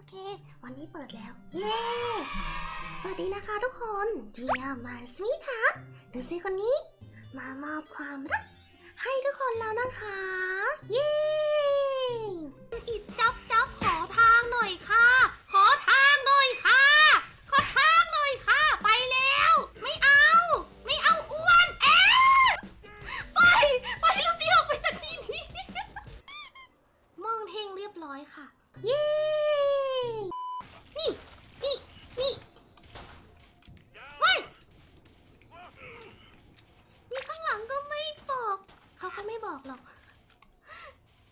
อนนี้เปิดแล้ว เย้ สวัสดีนะคะทุกคนเดียมาสวีทัศน์หรือซีคนนี้ มามอบความรักให้ทุกคนแล้วนะคะ เย้ เขาไม่บอกหรอก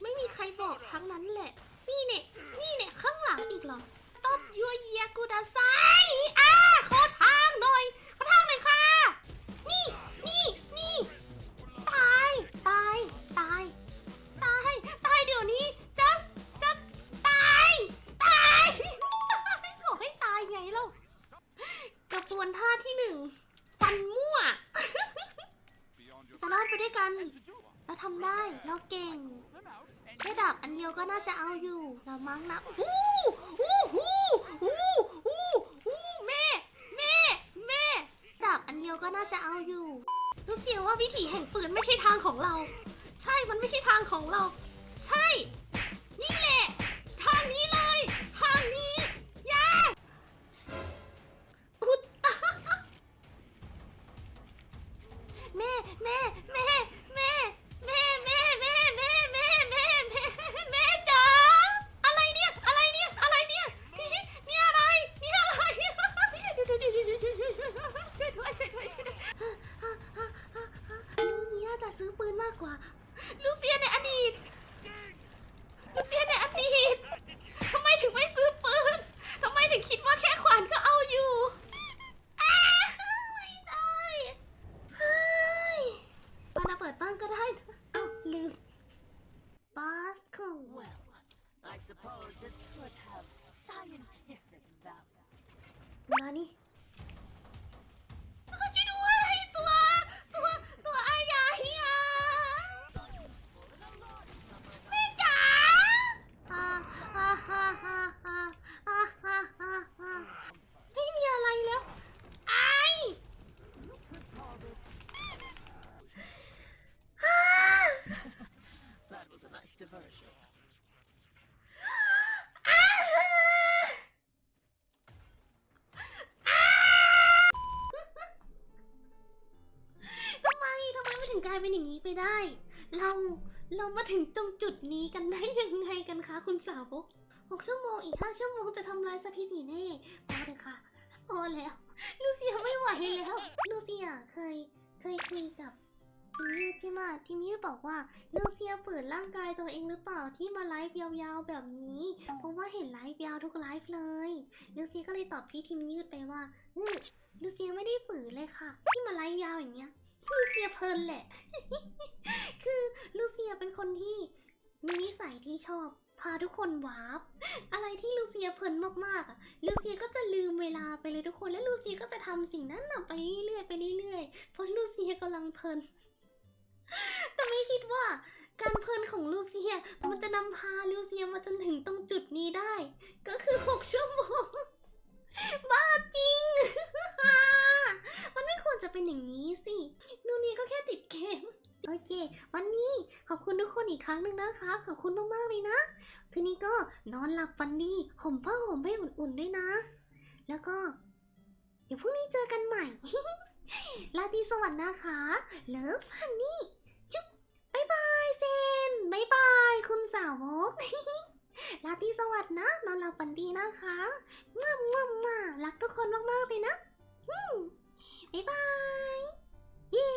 ไม่มีใครบอกทั้งนั้นแหละ นี่เนี่ย นี่เนี่ย ข้างหลังอีกเหรอ ตบยัวเยียกูดาไซ ไปด้วยกัน เราทำได้ เราเก่ง แค่ดาบอันเดียวก็น่าจะเอาอยู่ เรามั้งนะวู้วู้วู้วู้วู้วู้แม่แม่แม่ดาบอันเดียวก็น่าจะเอาอยู่ รู้เสียว่าวิถีแห่งปืนไม่ใช่ทางของเรา ใช่ มันไม่ใช่ทางของเรา ใช่ めめめめ Nani? ายเป็นอย่างนี้ไปได้ เราเรามาถึงตรงจุดนี้กันได้ยังไงกันคะคุณสาวกหกชั่วโมงอีกห้าชั่วโมงจะทำลายสถิติแน่พอเลยค่ะ พอแล้ว ลูเซียไม่ไหวแล้ว ลูเซียเคยเคยคุยกับทีมยืดใช่ไหมทีมยืดบอกว่าลูเซียเปิดร่างกายตัวเองหรือเปล่าที่มาไลฟ์ยาวๆแบบนี้ เพราะว่าเห็นไลฟ์ยาวทุกไลฟ์เลยลูเซียก็เลยตอบพี่ทีมยืดไปว่าเฮ้ยลูเซียไม่ได้ฝืนเลยค่ะ ที่มาไลฟ์ยาวอย่างเงี้ย ลูเซียเพลินแหละ คือลูเซียเป็นคนที่มีนิสัยที่ชอบ พาทุกคนวาร์ปอะไรที่ลูเซียเพลินมากๆอะลูเซียก็จะลืมเวลาไปเลยทุกคน และลูเซียก็จะทำสิ่งนั้นน่ะไปเรื่อยๆไปเรื่อยๆเพราะลูเซียกำลังเพลิน แต่ไม่คิดว่า การเพลินของลูเซียมันจะนำพาลูเซียมาจนถึงตรง เค วันนี้ขอบคุณทุกคนอีกครั้งหนึ่งนะคะขอบคุณมากๆเลยนะ คืนนี้ก็นอนหลับฝันดีห่มผ้าห่มให้อุ่นๆด้วยนะ แล้วก็ เดี๋ยวพรุ่งนี้เจอกันใหม่ ลาตีสวัสดิ์นะคะ เลิฟฮันนี่จุ๊บบายบายเซนบายบายคุณสาวกลาตีสวัสดิ์นะนอนหลับฝันดีนะคะมั่วมั่วมั่วรักทุกคนมากๆเลยนะอืมบายบาย เย้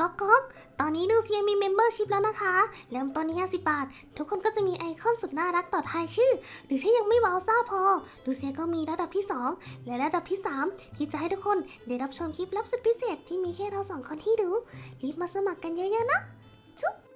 ก๊อกก๊อกตอนนี้ดูเซียมีเมมเบอร์ชิพแล้วนะคะ เริ่มต้นที่50 บาท ทุกคนก็จะมีไอคอนสุดน่ารักต่อท้ายชื่อ หรือถ้ายังไม่ว้าวซ่าพอ ดูเซียก็มีระดับที่ 2 และระดับที่ 3 ที่จะให้ทุกคนได้รับชมคลิปลับสุดพิเศษที่มีแค่เราสองคนที่ดู รีบมาสมัครกันเยอะๆนะจุ๊บ